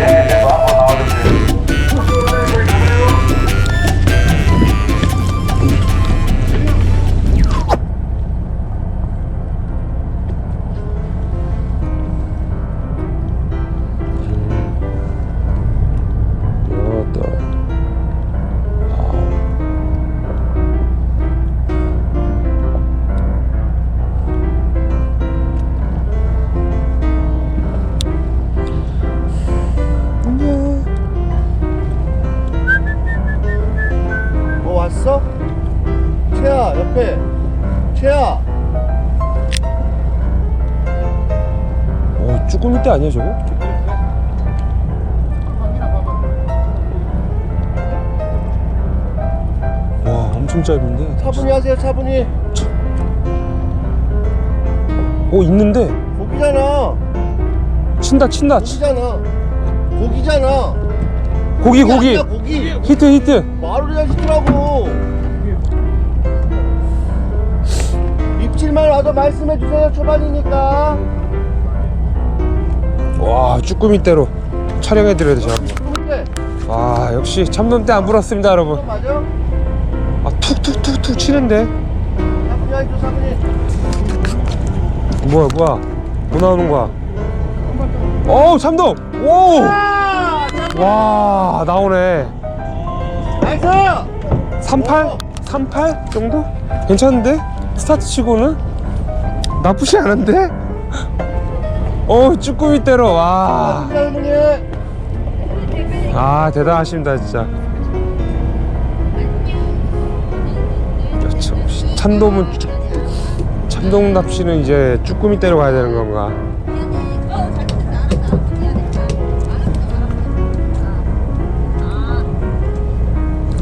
Ee, ben bunu alacağım. 참돔대 아니야 저거? 와 엄청 짧은데? 차분히 하세요 차분히. 오 있는데? 고기잖아. 친다 친다. 치- 고기잖아. 고기잖아. 고기 고기 아니야, 고기. 히트 히트. 말을 하시더라고. 입질만 와도 말씀해 주세요 초반이니까 와 쭈꾸미대로 촬영해드려야 근데 아 역시 참돔대 안 불었습니다 여러분? 아 툭툭툭툭 치는데 뭐야 뭐야 뭐 나오는 거야 어우 참돔 오와 아! 나오네 나이스! 38? 38 정도? 괜찮은데? 스타트 치고는? 나쁘지 않은데? 어 쭈꾸미대로 와. 할머니 아 대단하십니다 진짜. 참, 참돔은 쭈- 참돔 납치는 이제 쭈꾸미대로 가야 되는 건가?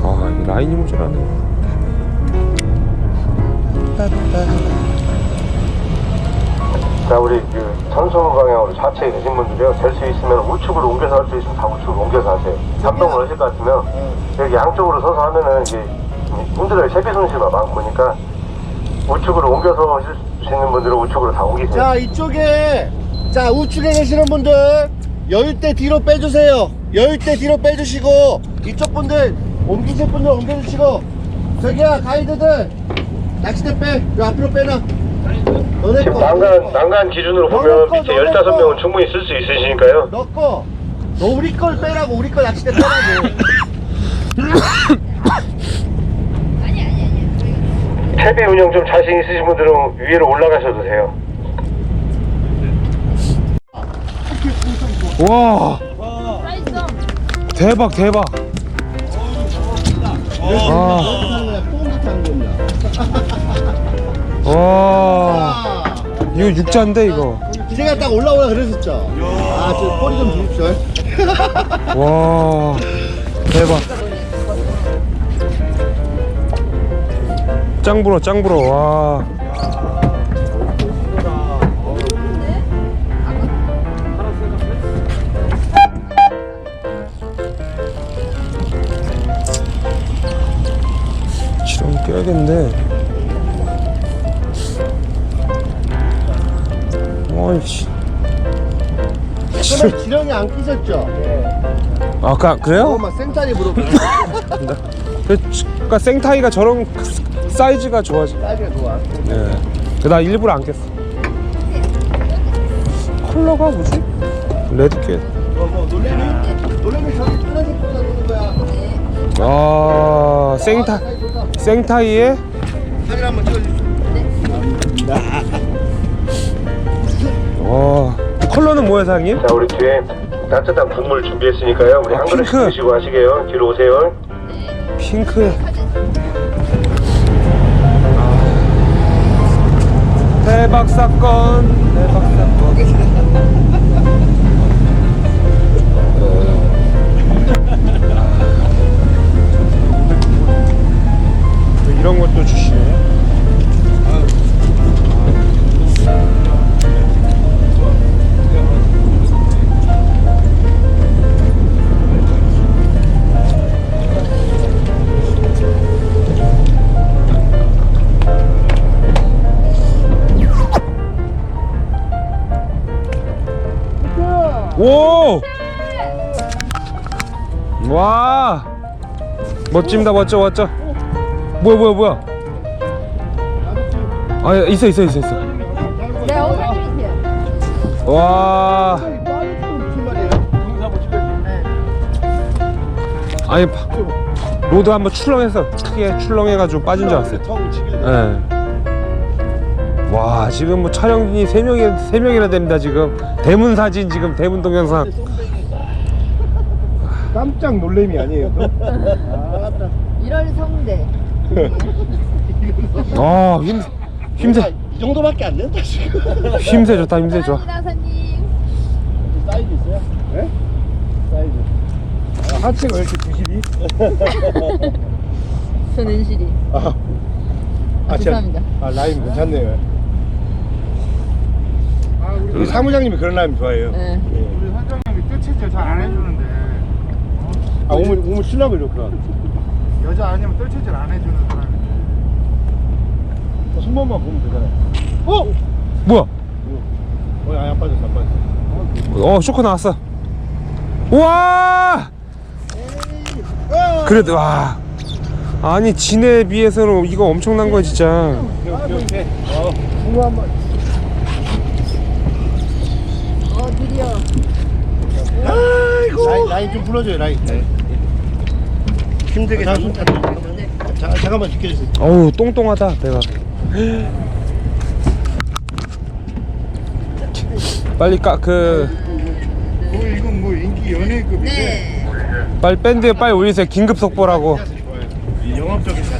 아이 라인이 모자라네 방향으로 좌측에 계신 분들이요. 될 수 있으면 우측으로 옮겨서 할 수 있으면 다 우측으로 옮겨서 하세요. 잡동을 하실 것 같으면 여기 양쪽으로 서서 하면은 이게 좀 힘들어요. 세비 손실가 많으니까 우측으로 옮겨서 하실 수 있는 분들은 우측으로 다 옮기세요. 자 이쪽에 자 우측에 계시는 분들 여유 때 뒤로 빼주세요 여유 때 뒤로 빼주시고 이쪽 분들 옮기실 분들 옮겨주시고 저기야 가이드들 낚싯대 빼 요 앞으로 빼놔 너네 지금 거 난간, 난간 기준으로 보면 너네 거, 밑에 너네 15명은 거. 충분히 쓸 수 있으시니까요. 너꺼 너 우리 걸 빼라고 우리 거 낚싯대 빼라고 채비 운영 좀 자신 있으신 분들은 위로 올라가셔도 돼요. 와 대박 대박 아, 와. 이거 육자인데 이거? 제가 딱 올라오라 그랬었죠? 아 저 꼬리 좀 주십시오. 와. 대박. 짱 불어 짱 불어. 와. 지렁이 껴야겠는데 와이씨 처음에 지렁이 안 끼셨죠? 아 까 그래요? 그거 막 생짜리 물어보는 그, 그러니까 생타이가 저런 사이즈가 좋아지. 사이즈가 좋아 예. 나 일부러 안 꼈어. 컬러가 뭐지? 레드캣. 뭐, 뭐 놀래미? 놀래미 저기 뚫려서 뚫는 거야 아, 생타. 생타이에 사진 한번 찍어주십시오 와 컬러는 뭐야 사장님? 자, 우리 뒤에 따뜻한 국물 준비했으니까요. 우리 아, 한 그릇 핑크. 드시고 하시게요. 뒤로 오세요. 핑크. 아. 대박 사건. 대박 사건. 오! 와! 멋집니다, 멋져, 멋져. 뭐야, 뭐야, 뭐야? 아, 있어, 있어, 있어, 있어. 네, 어서 드리세요. 와? 아니, 파- 로드 한번 출렁해서 크게 출렁해가지고 빠진 줄 알았어요. 예. 와, 지금 뭐 촬영진이 세 명이 세 명이나 됩니다. 지금 대문 사진 지금 대문 동영상. 깜짝 놀래미 아니에요? 이런 성대. 아, 힘 힘세 이 정도밖에 안 된다 지금 힘세 좋다, 힘세 좋아. 사님. 사이즈 있어요? 네? 사이즈. 아, 하체가 왜 이렇게 부실이? 전 은실이. 아, 아, 죄송합니다. 아, 라임 괜찮네요. 우리 사무장님이 그런 라임 좋아해요. 네. 예. 우리 선장님이 뜰채질 잘안 해주는데 아, 오늘, 오늘 쓰려고 이렇게. 여자 아니면 뜰채질 안 해주는 사람이 손만만 보면 되잖아요. 어? 뭐야? 어, 아니, 안 빠졌어, 안 빠졌어. 어 쇼크 나왔어 우와 그래도 와 아니 진에 비해서는 이거 엄청난 거야 진짜 이렇게. 어, 붕어 한 번. 어, 드디어. 아이고. 라인, 좀 풀어줘요, 라인. 네. 힘들게 자, 손, 자, 잠깐만 지켜주세요. 어우 똥똥하다 배가 빨리 까그 뭐 이건 뭐 인기 연예급인데 네. 빨리 밴드에 빨리 올리세요 긴급 속보라고. 영업적인 자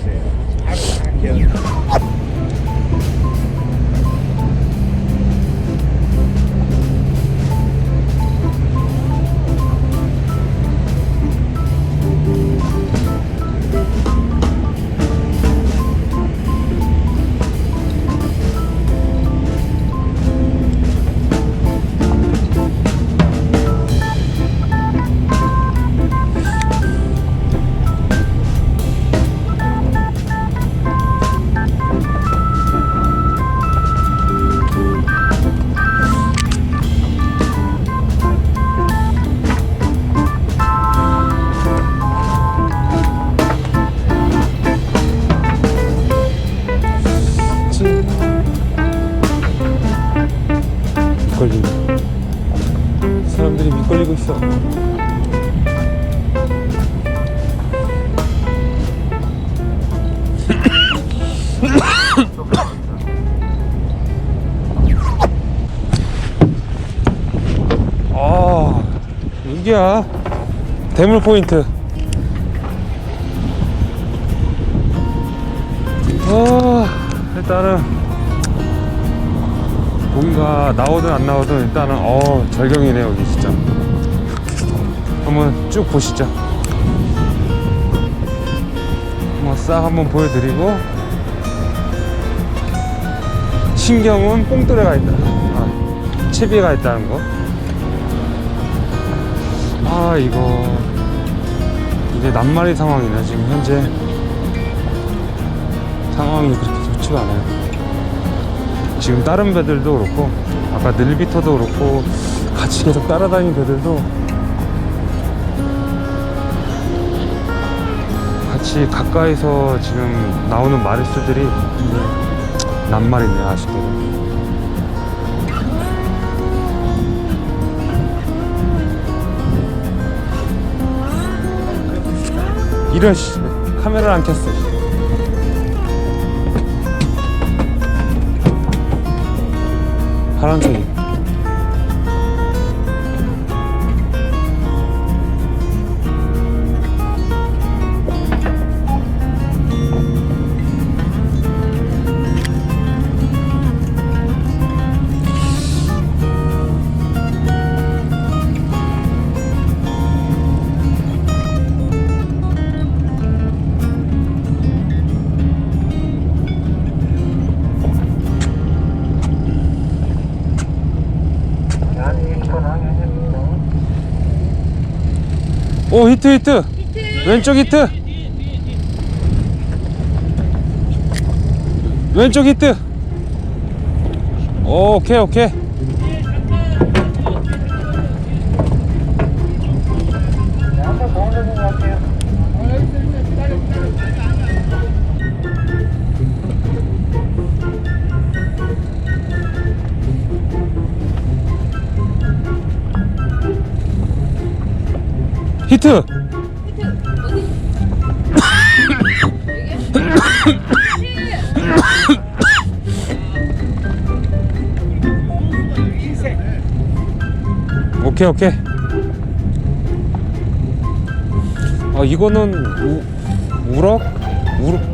이게야. 대물 포인트. 아 일단은 고기가 나오든 안 나오든 일단은 어 절경이네 여기 진짜. 한번 쭉 보시죠. 한번 싹 한번 보여드리고. 신경은 뽕돌에가 있다. 아, 채비가 있다는 거 아 이거 이제 낱말이 상황이네 지금 현재. 상황이 그렇게 좋지가 않아요. 지금 다른 배들도 그렇고 아까 늘비터도 그렇고 같이 계속 따라다니는 배들도 같이 가까이서 지금 나오는 마리수들이 낱말이네 아쉽게도 이런 씨 카메라를 안 켰어 씨. 파란색이 오 히트 히트. 왼쪽 히트. 왼쪽 히트. 오, 오케이 오케이 히트. 오케이 오케이. 아 이거는 우, 우럭? 우럭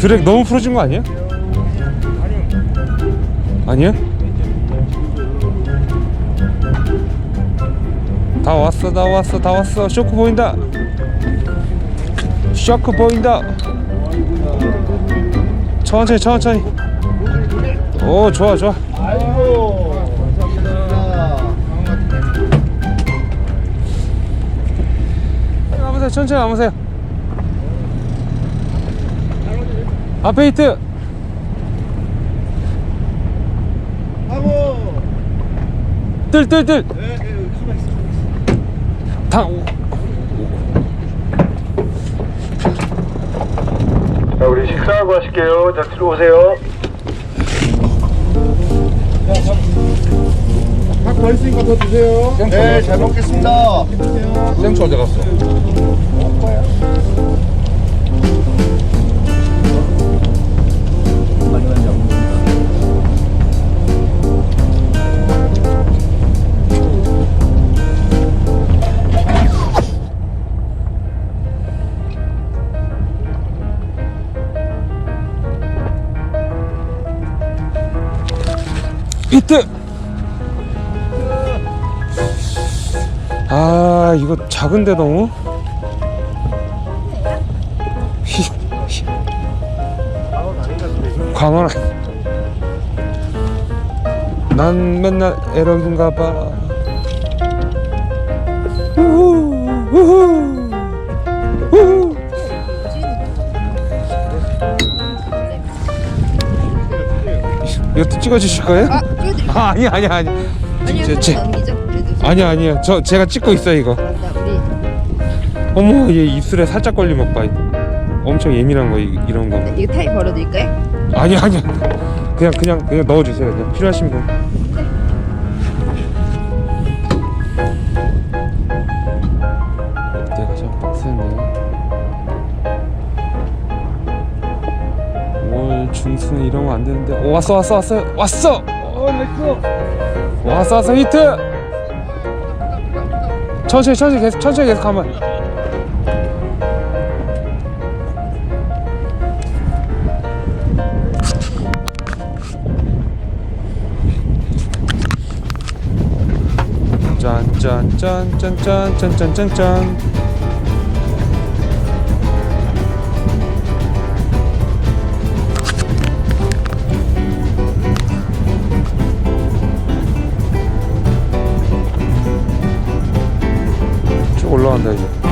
드랙 너무 풀어진 거 아니야? 아니야? 다 왔어 다 왔어 다 왔어. 쇼크 보인다. 쇼크 보인다. 천천히 천천히. 오 좋아 좋아. 천천히 가보세요 앞에 히트 하고 뜰뜰뜰 네, 네, 가만 있어 당 자, 우리 식사하고 하실게요. 자, 들어오세요. 밥더 있으니까 더 드세요. 네, 잘 먹겠습니다. 생초 어디 갔어? 히트! 아 이거 작은데 너무? 광원 난 맨날 에런가 봐 우후 우후 우후 찍어주실 거예요? 아. 아, 아니 아니 아니 아니요, 제- 제- 넘기죠. 그래도. 아니 아니요 저 제가 찍고 있어 이거 우리. 어머 얘 입술에 살짝 걸리면 봐 엄청 예민한 거 이, 이런 거 네, 이거 타이 벌어드릴까요? 아니 아니 그냥 그냥 그냥 넣어주세요 그냥 필요하신 분 내가 참 빡세네 월 중순에 이런 거 안 되는데 오, 왔어 왔어 왔어 왔어 어 왔어 왔어 히트! 천천히 천천히 계속 천천히 계속 가면. 짠짠짠짠짠짠짠짠. 쭉 不太